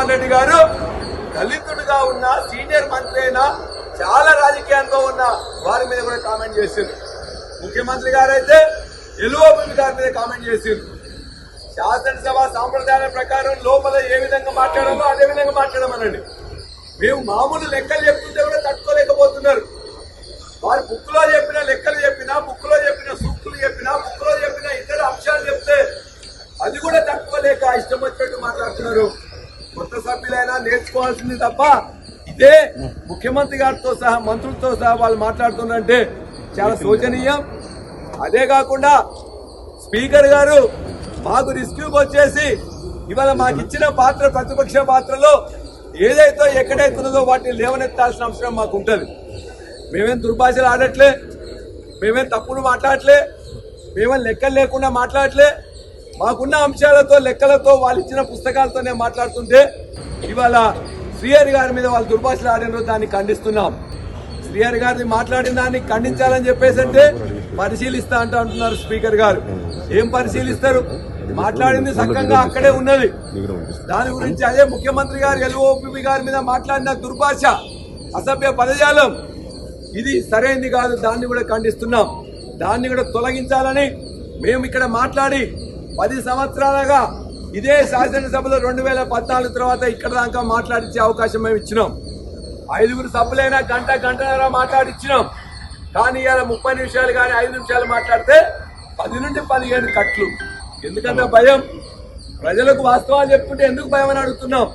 జగన్మోహన్ రెడ్డి గారు దళితుడిగా ఉన్న సీనియర్ మంత్రి అయినా చాలా రాజకీయాల్లో ఉన్న వారి మీద కూడా కామెంట్ చేసింది ముఖ్యమంత్రి గారు అయితే గారి మీద కామెంట్ చేసింది శాసనసభ సాంప్రదాయాల ప్రకారం లోపల ఏ విధంగా మాట్లాడాలో అదే విధంగా మాట్లాడమనండి. మేము మామూలు లెక్కలు చెప్తుంటే కూడా తట్టుకోలేకపోతున్నారు. వారు బుక్లో చెప్పిన లెక్కలు చెప్పినా బుక్లో చెప్పిన సూక్తులు చెప్పినా బుక్లో చెప్పిన ఇతర అంశాలు చెప్తే అది కూడా తట్టుకోలేక ఇష్టం వచ్చినట్టు మాట్లాడుతున్నారు. సభ్యులైనా నేర్చుకోవాల్సింది తప్ప ఇదే ముఖ్యమంత్రి గారితో సహా మంత్రులతో సహా వాళ్ళు మాట్లాడుతున్నారంటే చాలా శోచనీయం. అదే కాకుండా స్పీకర్ గారు మాకు రిస్క్యూకి వచ్చేసి ఇవాళ మాకు ఇచ్చిన పాత్ర ప్రతిపక్ష పాత్రలో ఏదైతే ఎక్కడైతున్నదో వాటిని లేవనెత్తాల్సిన అవసరం మాకు ఉంటుంది మేమేం దుర్భాషలు ఆడట్లే మేమేం తప్పులు మాట్లాడట్లే మేమేం లెక్కలు లేకుండా మాట్లాడట్లే. మాకున్న అంశాలతో లెక్కలతో వాళ్ళు ఇచ్చిన పుస్తకాలతోనే మాట్లాడుతుంటే ఇవాళ శ్రీహరి గారి మీద వాళ్ళు దుర్భాషలు ఆడినో దాన్ని ఖండిస్తున్నాం. శ్రీహరి గారిని మాట్లాడిన దాన్ని ఖండించాలని చెప్పేసి అంటే పరిశీలిస్తా అంటూ అంటున్నారు స్పీకర్ గారు. ఏం పరిశీలిస్తారు? మాట్లాడింది సక్కంగా అక్కడే ఉన్నది. దాని గురించి అదే ముఖ్యమంత్రి గారు ఎల్ఓపి గారి మీద మాట్లాడిన దుర్భాష అసభ్య పదజాలం ఇది సరైంది కాదు దాన్ని కూడా ఖండిస్తున్నాం. దాన్ని కూడా తొలగించాలని మేము ఇక్కడ మాట్లాడి పది సంవత్సరాలుగా ఇదే శాసనసభలో రెండు వేల పద్నాలుగు తర్వాత ఇక్కడ దాకా మాట్లాడించే అవకాశం మేము ఇచ్చినాం. ఐదుగురు సభ్యులైనా గంట గంటన్నర మాట్లాడిచ్చినాం. కానీ ఇలా ముప్పై నిమిషాలు కానీ ఐదు నిమిషాలు మాట్లాడితే పది నుండి పదిహేను కట్లు. ఎందుకంటే భయం? ప్రజలకు వాస్తవాలు చెప్పుకుంటే ఎందుకు భయం అని అడుగుతున్నాం?